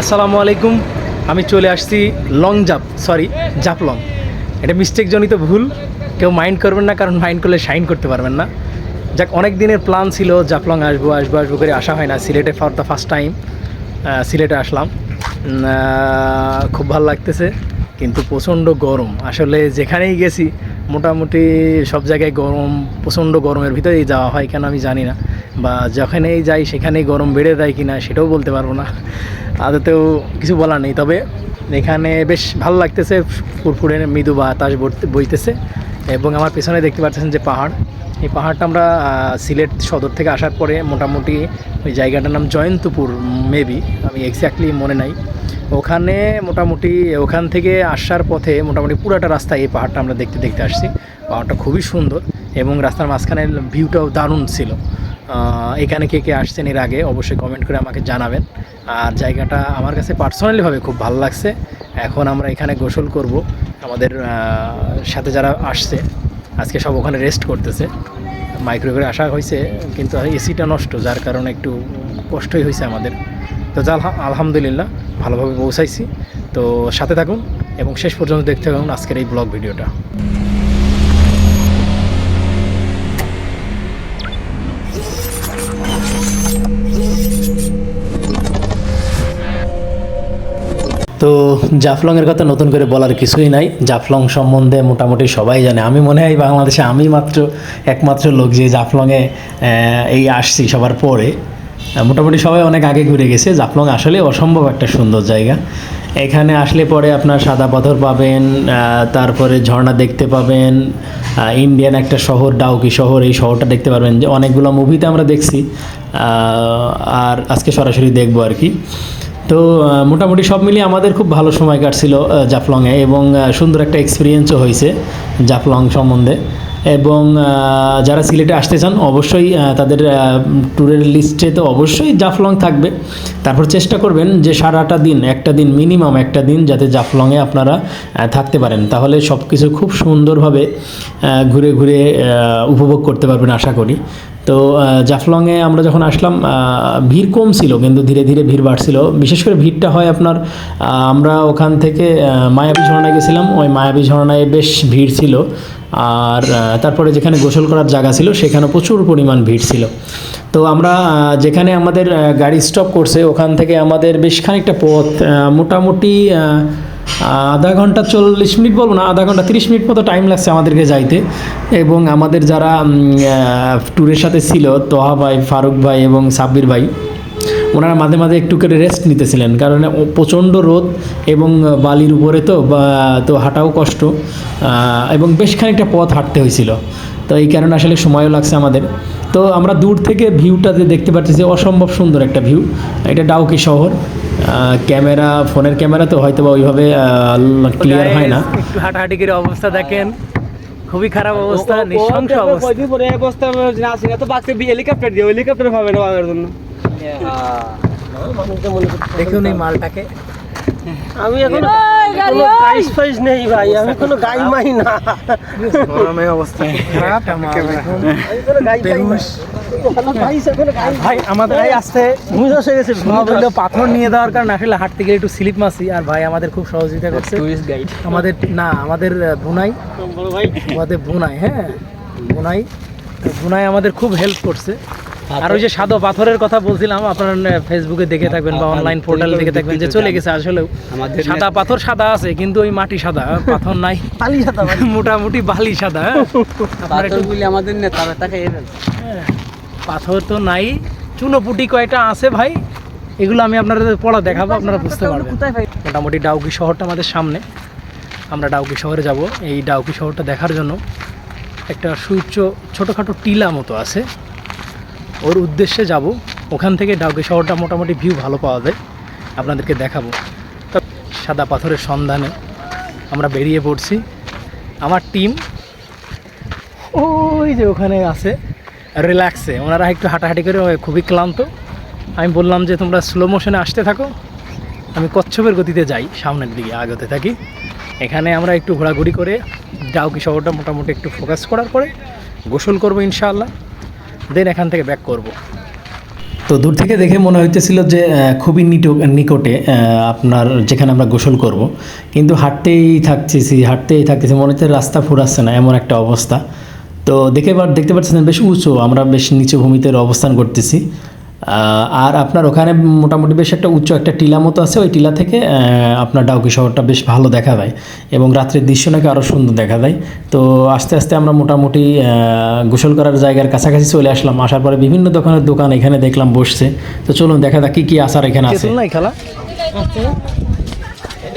আসসালামু আলাইকুম। আমি চলে আসছি লং জাপ সরি জাপলং। এটা মিস্টেকজনিত ভুল, কেউ মাইন্ড করবেন না, কারণ মাইন্ড করলে শাইন করতে পারবেন না। যাক অনেক দিনের প্ল্যান ছিল জাপলং আসব আসব আসব করে আসা হয় না। সিলেটে ফর দ্য ফার্স্ট টাইম সিলেটে আসলাম। খুব ভালো লাগতেছে, কিন্তু প্রচণ্ড গরম। আসলে যেখানেই গেছি, মোটামুটি সব জায়গায় গরম, প্রচণ্ড গরমের ভিতরেই যাওয়া হয় কেন আমি জানি না। বা যেখানেই যাই, সেখানেই গরম বেড়ে দেয় কিনা সেটাও বলতে পারব না। আদতেও কিছু বলার নেই। তবে এখানে বেশ ভালো লাগতেছে, ফুরফুরে মৃদু বাতাস বইতে- বইতেছে এবং আমার পেছনে দেখতে পাচ্ছেন যে পাহাড়। এই পাহাড়টা আমরা সিলেট সদর থেকে আসার পরে মোটামুটি ওই জায়গাটার নাম জয়ন্তপুর মেবি আমি এক্স্যাক্টলি মনে নাই। ওখানে মোটামুটি, ওখান থেকে আসার পথে মোটামুটি পুরাটা রাস্তা এই পাহাড়টা আমরা দেখতে দেখতে আসছি। পাহাড়টা খুবই সুন্দর এবং রাস্তার মাঝখানে ভিউটাও দারুণ ছিল। এখানে কে কে আসছেন এর আগে অবশ্যই কমেন্ট করে আমাকে জানাবেন। আর জায়গাটা আমার কাছে পার্সোনালিভাবে খুব ভালো লাগছে। এখন আমরা এখানে গোসল করব। আমাদের সাথে যারা আসছে, আজকে সব ওখানে রেস্ট করতেছে। মাইক্রো করে আসা হয়েছে, কিন্তু এসিটা নষ্ট, যার কারণে একটু কষ্টই হয়েছে আমাদের। তো যা আলহামদুলিল্লাহ, ভালোভাবে পৌঁছাইছি। তো সাথে থাকুন এবং শেষ পর্যন্ত দেখতে থাকুন আজকের এই ব্লগ ভিডিওটা। তো জাফলংয়ের কথা নতুন করে বলার কিছুই নাই। জাফলং সম্বন্ধে মোটামুটি সবাই জানে। আমি মনে হয় বাংলাদেশে আমি মাত্র, একমাত্র লোক যে জাফলংয়ে এই আসছি সবার পরে। মোটামুটি সবাই অনেক আগে ঘুরে গেছে। জাফলং আসলে অসম্ভব একটা সুন্দর জায়গা। এখানে আসলে পরে আপনার সাদা পাথর পাবেন তারপরে ঝর্ণা দেখতে পাবেন ইন্ডিয়ান একটা শহর, ডাউকি শহর, এই শহরটা দেখতে পারবেন। যে অনেকগুলো মুভিতে আমরা দেখছি। আর আজকে সরাসরি দেখব আর কি। তো মোটামুটি সব মিলিয়ে আমাদের খুব ভালো সময় কাটছিল জাফলংয়ে এবং সুন্দর একটা এক্সপিরিয়েন্সও হয়েছে জাফলং সম্বন্ধে এবং যারা সিলেটে আসতে চান অবশ্যই তাদের ট্যুরের লিস্টে তো অবশ্যই জাফলং থাকবে। তারপর চেষ্টা করবেন যে সারাটা দিন, একটা দিন মিনিমাম একটা দিন যাতে জাফলংয়ে আপনারা থাকতে পারেন। তাহলে সব কিছু খুব সুন্দরভাবে ঘুরে ঘুরে উপভোগ করতে পারবেন আশা করি। তো জাফলংয়ে আমরা যখন আসলাম ভিড় কম ছিল, কিন্তু ধীরে ধীরে ভিড় বাড়ছিল। বিশেষ করে ভিড়টা হয় আপনার আমরা ওখান থেকে মায়াবী ঝর্ণায় গেছিলাম। ওই মায়াবী ঝর্ণায় বেশ ভিড় ছিল। আর তারপরে যেখানে গোসল করার জায়গা ছিল, সেখানে প্রচুর পরিমাণ ভিড় ছিল। তো আমরা যেখানে আমাদের গাড়ি স্টপ করছে, ওখান থেকে আমাদের বেশ খানিকটা পথ মোটামুটি আধা ঘণ্টা চল্লিশ মিনিট বলব না, আধা ঘণ্টা তিরিশ মিনিট মতো টাইম লাগছে আমাদেরকে যাইতে। এবং আমাদের যারা ট্যুরের সাথে ছিল, তোহা ভাই, ফারুক ভাই এবং সাব্বির ভাই, ওনারা মাঝে মাঝে একটু করে রেস্ট নিতেছিলেন। কারণ প্রচণ্ড রোদ এবং বালির উপরে তো, বা, তো হাঁটাও কষ্ট এবং বেশ খানিকটা পথ হাঁটতে হয়েছিল। তো এই কারণে আসলে সময়ও লাগছে আমাদের। তো আমরা দূর থেকে ভিউটাতে দেখতে পাচ্ছি যে অসম্ভব সুন্দর একটা ভিউ এটা ডাউকি শহর। ক্যামেরা ফোনের ক্যামেরা তো হয়তো বা ওইভাবে ক্লিয়ার হয় না একটু হাঁটাহাঁটি করে অবস্থা দেখেন খুবই খারাপ অবস্থা নিঃসংস অবস্থা কয়দিন পরে অবস্থা না তো বাক্সে হেলিকপ্টার দিয়ে হেলিকপ্টার পাবে না জন্য দেখুন এই মালটাকে আমি এখন কোনো গাইস ফাইস নেই ভাই আমি কোনো গাই মাই না। গরমে অবস্থা। খারাপ আমি কোনো গাই ভাই আমাদের আসতে হয়ে গেছে পাথর নিয়ে দেওয়ার কারণে আসলে হাঁটতে গেলে একটু স্লিপ মাসি আর ভাই আমাদের খুব সহযোগিতা করছে। টুরিস্ট গাইড আমাদের না আমাদের বুনাই বড় ভাই। আমাদের বুনাই হ্যাঁ? বুনাই বুনাই আমাদের খুব হেল্প করছে। আর ওই যে সাদা পাথরের কথা বলছিলাম আপনার ফেসবুকে দেখে থাকবেন বা অনলাইন পোর্টালে দেখে থাকবেন যে চলে গেছে আসলেও আমাদের সাদা পাথর সাদা আছে কিন্তু ওই মাটি সাদা পাথর নাই। বালি সাদা মোটামুটি বালি সাদা হ্যাঁ? পাথরগুলি আমাদের নেতা তাকে পাথর তো নাই। চুনোপুটি কয়টা আছে ভাই? এগুলো আমি আপনাদের পড়া দেখাবো আপনারা বুঝতে পারবেন। মোটামুটি ডাউকি শহরটা আমাদের সামনে। আমরা ডাউকি শহরে যাব এই ডাউকি শহরটা দেখার জন্য। একটা সুউচ্চ ছোটোখাটো টিলা মতো আছে। ওর উদ্দেশ্যে যাব। ওখান থেকে ডাউকি শহরটা মোটামুটি ভিউ ভালো পাওয়া যায়। আপনাদেরকে দেখাবো। তো সাদা পাথরের সন্ধানে আমরা বেরিয়ে পড়ছি। আমার টিম ওই যে ওখানে আছে। রিল্যাক্সে ওনারা একটু হাঁটাহাঁটি করে খুবই ক্লান্ত। আমি বললাম যে, তোমরা স্লো মোশনে আসতে থাকো। আমি কচ্ছপের গতিতে যাই। সামনের দিকে আগতে থাকি। এখানে আমরা একটু ঘোরাঘুরি করে ডাউকি শহরটা মোটামুটি একটু ফোকাস করার পরে গোসল করব ইনশাআল্লাহ। দেন এখান থেকে ব্যাক করব। তো দূর থেকে দেখে মনে হইতেছিল যে খুবই নিট, নিকটে আপনার যেখানে আমরা গোসল করব। কিন্তু হাঁটতেই থাকতেছি হাঁটতেই থাকতেছি, মনে হচ্ছে রাস্তা ফুরাচ্ছে না, এমন একটা অবস্থা। তো দেখে দেখতে পাচ্ছেন বেশ উঁচু, আমরা বেশ নিচু ভূমিতে অবস্থান করতেছি। আর আপনার ওখানে মোটামুটি বেশ একটা উচ্চ একটা টিলা মতো আছে ওই টিলা থেকে আপনার ডাউকি শহরটা বেশ ভালো দেখা যায় এবং রাত্রের দৃশ্য নাকি আরও সুন্দর দেখা যায়। তো আস্তে আস্তে আমরা মোটামুটি গোসল করার জায়গার কাছাকাছি চলে আসলাম আসার পরে বিভিন্ন দোকানের দোকান এখানে দেখলাম বসছে। তো চলুন দেখা যাক কী কী আসার এখানে আছে। খেলা?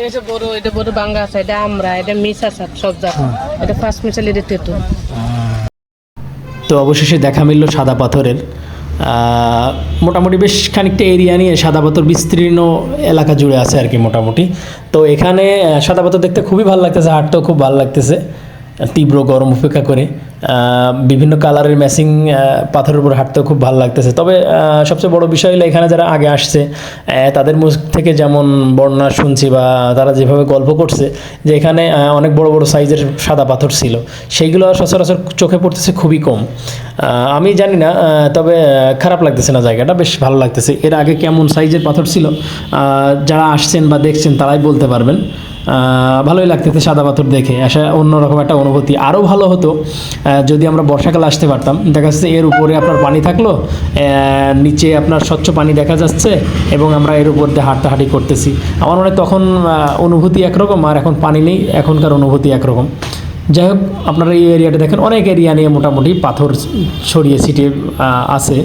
এটা বড় এটা বড় বাঙ্গা আছে এটা আমরা এটা মিস আছে সব জাত। এটা ফার্স্ট মিশাল এটা তেতো তো অবশেষে দেখা মিলল সাদা পাথরের। মোটামুটি বেশ খানিকটা এরিয়া নিয়ে সাদা পাথর বিস্তীর্ণ এলাকা জুড়ে আছে আর কি মোটামুটি। তো এখানে সাদা পাথর দেখতে খুবই ভালো লাগতেছে, হাঁটতেও খুব ভালো লাগতেছে। তীব্র গরম উপেক্ষা করে বিভিন্ন কালারের ম্যাচিং পাথরের উপর হাঁটতেও খুব ভালো লাগতেছে। তবে সবচেয়ে বড় বিষয় হলো এখানে যারা আগে আসছে তাদের মুখ থেকে যেমন বর্ণনা শুনছি বা তারা যেভাবে গল্প করছে, যে এখানে অনেক বড় বড় সাইজের সাদা পাথর ছিল। সেইগুলো সচরাচর চোখে পড়তেছে খুবই কম। আমি জানি না তবে খারাপ লাগতেছে না জায়গাটা, বেশ ভালো লাগতেছে। এর আগে কেমন সাইজের পাথর ছিল যারা আসছেন বা দেখছেন তারাই বলতে পারবেন। ভালোই লাগতেছে সাদা পাথর দেখে। আসা অন্যরকম একটা অনুভূতি। আরও ভালো হতো যদি আমরা বর্ষাকালে আসতে পারতাম। দেখা যাচ্ছে এর উপরে আপনার পানি থাকল নিচে আপনার স্বচ্ছ পানি দেখা যাচ্ছে এবং আমরা এর উপর দিয়ে হাঁটাহাঁটি করতেছি। আমার মনে তখন অনুভূতি একরকম আর এখন পানি নেই, এখনকার অনুভূতি একরকম। যাই হোক, আপনারা এই এরিয়াটা দেখেন, অনেক এরিয়া নিয়ে মোটামুটি পাথর ছড়িয়ে ছিটিয়ে আছে।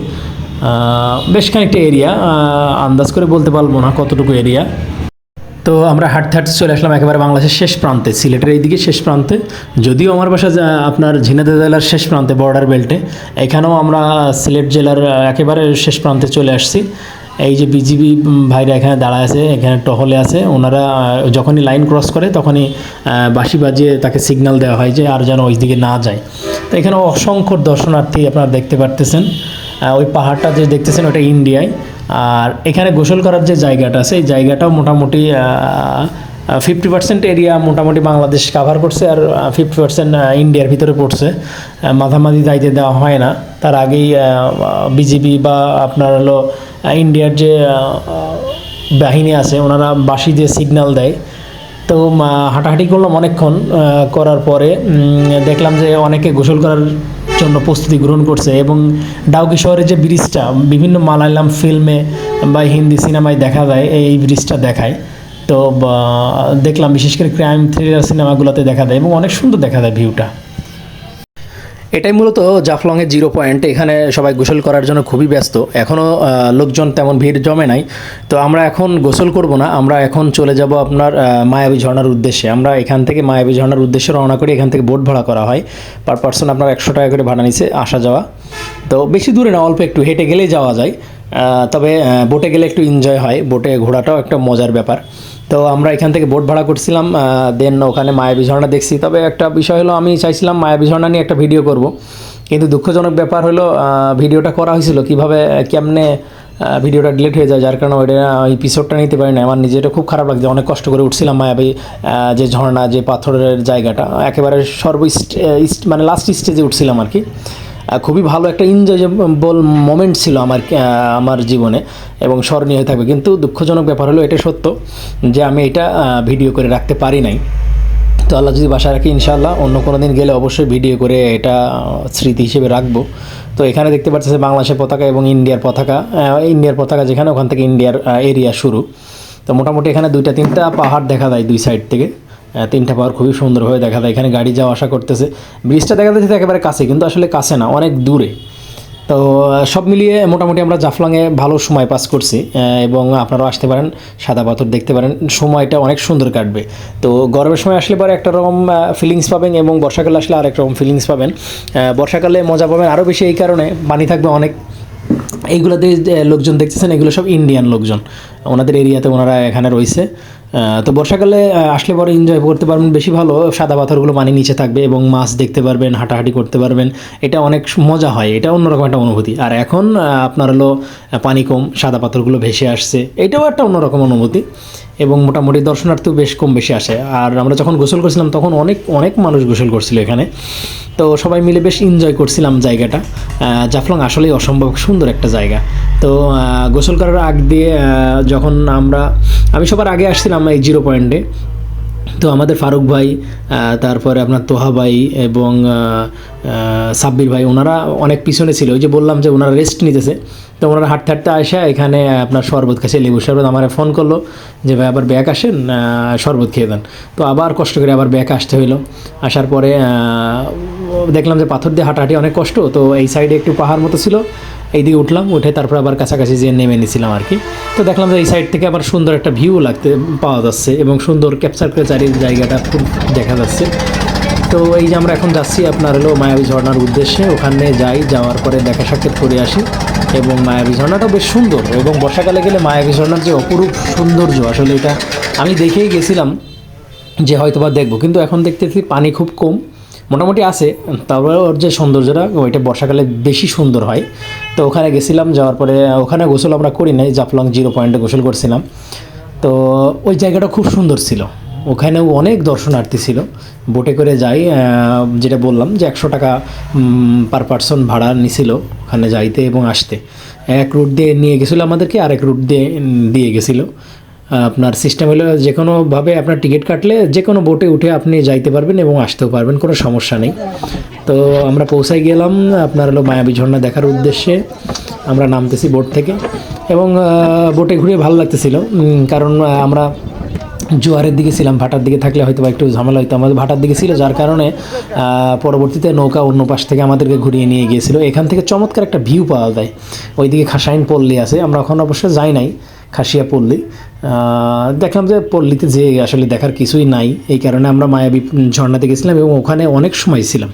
বেশ খানিকটা এরিয়া আন্দাজ করে বলতে পারব না কতটুকু এরিয়া তো আমরা হাঁটতে হাঁটতে চলে আসলাম একেবারে বাংলাদেশের শেষ প্রান্তে, সিলেটের এইদিকে শেষ প্রান্তে। যদিও আমার বাসা আপনার ঝিনাইদহ জেলার শেষ প্রান্তে বর্ডার বেল্টে এখানেও আমরা সিলেট জেলার একেবারে শেষ প্রান্তে চলে আসছি। এই যে বিজিবি ভাইরা এখানে দাঁড়ায় আছে, এখানে টহলে আছে, ওনারা যখনই লাইন ক্রস করে, তখনই বাঁশি বাজিয়ে তাকে সিগন্যাল দেওয়া হয় যে আর যেন ওই দিকে না যায়। তো এখানে অসংখ্য দর্শনার্থী আপনারা দেখতে পারতেছেন। ওই পাহাড়টা যে দেখতেছেন, ওটা ইন্ডিয়ায়। আর এখানে গোসল করার যে জায়গাটা আছে, এই জায়গাটাও মোটামুটি ফিফটি পার্সেন্ট এরিয়া মোটামুটি বাংলাদেশ কাভার করছে আর ফিফটি পার্সেন্ট ইন্ডিয়ার ভিতরে পড়ছে। মাঝামাঝি যাইতে দেওয়া হয় না। তার আগেই বিজেপি বা আপনার হলো ইন্ডিয়ার যে বাহিনী আছে, ওনারা বাঁশি দিয়ে সিগন্যাল দেয়। তো হাঁটাহাঁটি করলাম অনেকক্ষণ করার পরে দেখলাম যে অনেকে গোসল করার জন্য প্রস্তুতি গ্রহণ করছে এবং ডাউকি শহরের যে ব্রিজটা, বিভিন্ন মালায়ালাম ফিল্মে বা হিন্দি সিনেমায় দেখা যায়, এই ব্রিজটা দেখায়। তো দেখলাম বিশেষ করে ক্রাইম থ্রিলার সিনেমাগুলোতে দেখা দেয় এবং অনেক সুন্দর দেখা দেয় ভিউটা। এটাই মূলত জাফলংয়ের জিরো পয়েন্ট। এখানে সবাই গোসল করার জন্য খুবই ব্যস্ত। এখনও লোকজন তেমন ভিড় জমে নাই। তো আমরা এখন গোসল করব না। আমরা এখন চলে যাব আপনার মায়াবী ঝর্ণার উদ্দেশ্যে। আমরা এখান থেকে মায়াবী ঝর্ণার উদ্দেশ্যে রওনা করি। এখান থেকে বোট ভাড়া করা হয়। পার পার্সন আপনার একশো টাকা করে ভাড়া নিছে আসা যাওয়া। তো বেশি দূরে না, অল্প একটু হেঁটে গেলেই যাওয়া যায়। তবে বোটে গেলে একটু এনজয় হয়। বোটে ঘোরাটাও একটা মজার ব্যাপার। তো আমরা এখান থেকে বোট ভাড়া করছিলাম দেন ওখানে মায়াবী ঝর্ণা দেখছি। তবে একটা বিষয় হলো, আমি চাইছিলাম মায়াবী ঝর্ণা নিয়ে একটা ভিডিও করব। কিন্তু দুঃখজনক ব্যাপার হলো ভিডিওটা করা হয়েছিল। কীভাবে, কেমনে ভিডিওটা ডিলিট হয়ে যায়, যার কারণে ওইটা এপিসোডটা নিতে পারি না আমার নিজেটা খুব খারাপ লাগছে। অনেক কষ্ট করে উঠছিলাম মায়াবী যে ঝর্ণা, যে পাথরের জায়গাটা। একেবারে সর্ব ইস্ট- মানে লাস্ট স্টেজে উঠছিলাম আর কি। খুবই ভালো একটা এনজয়েবল মোমেন্ট ছিল আমার আমার জীবনে এবং স্মরণীয় হয়ে থাকবে। কিন্তু দুঃখজনক ব্যাপার হলো, এটা সত্য যে আমি এটা ভিডিও করে রাখতে পারি নাই। তো আল্লাহ যদি বাসা রাখি, ইনশাআল্লাহ অন্য কোনো দিন গেলে অবশ্যই ভিডিও করে এটা স্মৃতি হিসেবে রাখব। তো এখানে দেখতে পাচ্ছি বাংলাদেশের পতাকা এবং ইন্ডিয়ার পতাকা ইন্ডিয়ার পতাকা যেখানে ওখান থেকে ইন্ডিয়ার এরিয়া শুরু। তো মোটামুটি এখানে দুইটা, তিনটা পাহাড় দেখা যায় দুই সাইড থেকে। তিনটা পাওয়ার খুবই সুন্দরভাবে দেখা যায়। এখানে গাড়ি যাওয়া আসা করতেছে। ব্রিজটা দেখা যাচ্ছে একেবারে কাছে, কিন্তু আসলে কাছে না, অনেক দূরে। তো সব মিলিয়ে মোটামুটি আমরা জাফলংয়ে ভালো সময় পাস করছি এবং আপনারাও আসতে পারেন, সাদা পাথর দেখতে পারেন। সময়টা অনেক সুন্দর কাটবে। তো, গরমের সময় আসলে পরে একটা রকম ফিলিংস পাবেন, এবং বর্ষাকালে আসলে আরেক রকম ফিলিংস পাবেন। বর্ষাকালে মজা পাবেন আরও বেশি এই কারণে, পানি থাকবে অনেক। এইগুলোতে লোকজন দেখতেছেন, এগুলো সব ইন্ডিয়ান লোকজন। ওনাদের এরিয়াতে ওনারা এখানে রয়েছে। তো বর্ষাকালে আসলে পরে এনজয় করতে পারবেন, বেশি ভালো সাদা পাথরগুলো পানি নিচে থাকবে এবং মাছ দেখতে পারবেন, হাঁটাহাঁটি করতে পারবেন। এটা অনেক মজা হয়, এটা অন্যরকম একটা অনুভূতি। আর এখন আপনার হলো পানি কম, সাদা পাথরগুলো ভেসে আসছে, এটাও একটা অন্যরকম অনুভূতি। এবং মোটামুটি দর্শনার্থীও বেশ কম বেশি আসে। আর আমরা যখন গোসল করছিলাম, তখন অনেক অনেক মানুষ গোসল করছিল এখানে। তো সবাই মিলে বেশ এনজয় করছিলাম জায়গাটা। জাফলং আসলেই অসম্ভব সুন্দর একটা জায়গা। তো গোসল করার আগ দিয়ে যখন আমরা, আমি সবার আগে আসছিলাম এই জিরো পয়েন্টে। তো আমাদের ফারুক ভাই তারপরে আপনার তোহা ভাই এবং সাব্বির ভাই, ওনারা অনেক পিছনে ছিল। ওই যে বললাম যে ওনারা রেস্ট নিতেছে। তো ওনারা হাঁটতে হাঁটতে আসে, এখানে আপনার শরবত খাচ্ছে লেবু শরবত আমার ফোন করল যে, ভাই, আবার ব্যাক আসেন? শরবত খেয়ে দেন। তো আবার কষ্ট করে আবার ব্যাক আসতে হইল। আসার পরে দেখলাম যে পাথর দিয়ে হাঁটাহাঁটি অনেক কষ্ট। তো এই সাইডে একটু পাহাড় মতো ছিল। এইদিকে উঠলাম, উঠে তারপর আবার কাছাকাছি যেয়ে নেমে নিয়েছিলাম আর কি। তো দেখলাম যে এই সাইড থেকে আবার সুন্দর একটা ভিউ লাগতে, পাওয়া যাচ্ছে এবং সুন্দর ক্যাপচার করে চারির জায়গাটা খুব দেখা যাচ্ছে। তো এই যে আমরা এখন যাচ্ছি, আপনার হলো মায়াবী ঝর্ণার উদ্দেশ্যে। ওখানে যাই, যাওয়ার পরে দেখা সাক্ষাৎ করে আসি। এবং মায়াবী ঝর্ণাটাও বেশ সুন্দর। এবং বর্ষাকালে গেলে মায়াবী ঝর্ণার যে অপরূপ সৌন্দর্য, আসলে এটা আমি দেখেই গেছিলাম যে হয়তো বা দেখব। কিন্তু এখন দেখতেছি পানি খুব কম, মোটামুটি আছে। তারপরে ওর যে সৌন্দর্যটা, ওইটা বর্ষাকালে বেশি সুন্দর হয়। তো ওখানে গেছিলাম, যাওয়ার পরে ওখানে গোসল আমরা করি নাই, জাফলং জিরো পয়েন্টে গোসল করছিলাম। তো ওই জায়গাটা খুব সুন্দর ছিল। ওখানেও অনেক দর্শনার্থী ছিল। বোটে করে যাই যেটা বললাম যে একশো টাকা পার পার্সন ভাড়া নিছিল ওখানে যাইতে এবং আসতে। এক রুট দিয়ে নিয়ে গেছিল আমাদেরকে আর এক রুট দিয়ে দিয়ে গেছিল। আপনার সিস্টেম হলো যে কোনোভাবে আপনার টিকিট কাটলে যে কোনো বোটে উঠে আপনি যাইতে পারবেন এবং আসতেও পারবেন, কোনো সমস্যা নেই। তো আমরা পৌঁছাই গেলাম, আপনার হলো মায়াবী ঝর্ণা দেখার উদ্দেশ্যে। আমরা নামতেছি বোট থেকে এবং বোটে ঘুরে ভালো লাগতেছিল। কারণ আমরা জোয়ারের দিকে ছিলাম, ভাটার দিকে থাকলে হয়তো একটু ঝামেলা হতো আমাদের ভাটার দিকে ছিল, যার কারণে পরবর্তীতে নৌকা অন্য পাশ থেকে আমাদেরকে ঘুরিয়ে নিয়ে গিয়েছিল। এখান থেকে চমৎকার একটা ভিউ পাওয়া যায়। ওইদিকে খাসাইন পল্লী আছে, আমরা এখন অবশ্য যাই নাই, খাসিয়া পল্লী। দেখলাম যে পল্লীতে যে আসলে দেখার কিছুই নাই, এই কারণে আমরা মায়াবী ঝর্ণাতে গেছিলাম এবং ওখানে অনেক সময় ছিলাম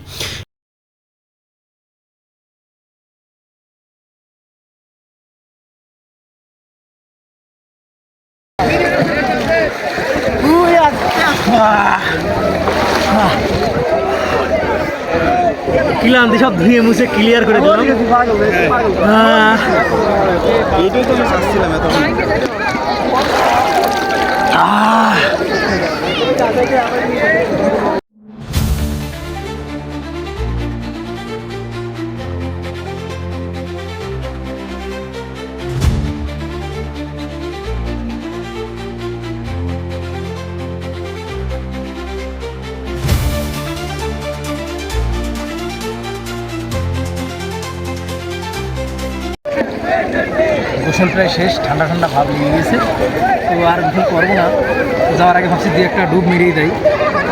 ক্লান্তি সব ধুয়ে মুছে ক্লিয়ার করে দিলাম। আহ, এইটাই তো আমি চাচ্ছিলাম এত গোসল প্রায় শেষ, ঠান্ডা ঠান্ডা ভাব লেগে গেছে। তো আর ভুল করব না। যাওয়ার আগে ভাবছি দুই একটা ডুব মেরিয়ে দেয়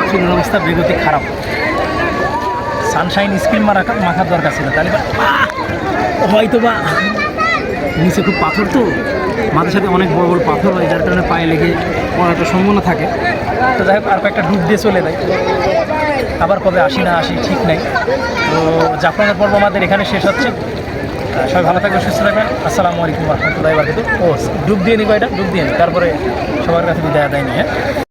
চুলের অবস্থা বেগতি খারাপ। সানশাইন স্ক্রিন মারা মাখার দরকার ছিল। তাহলে হয়তো বা। নিচে খুব পাথর তো। মাথার সাথে অনেক বড় বড় পাথর হয়, যার কারণে পায়ে লেগে পড়াটা সম্ভাবনা থাকে। তো যাই হোক, আর কয়েকটা ডুব দিয়ে চলে যায় আবার কবে আসি না আসি ঠিক নাই। তো জাফরানের পর্ব আমাদের এখানে শেষ হচ্ছে। সবাই ভালো থাকবেন, সুস্থ থাকবেন। আসসালামু আলাইকুম রহমতুল্লাহ ও, ডুব দিয়ে নিবো এটা? ডুব দিয়ে তারপরে সবার কাছে বিদায় আদায় হ্যাঁ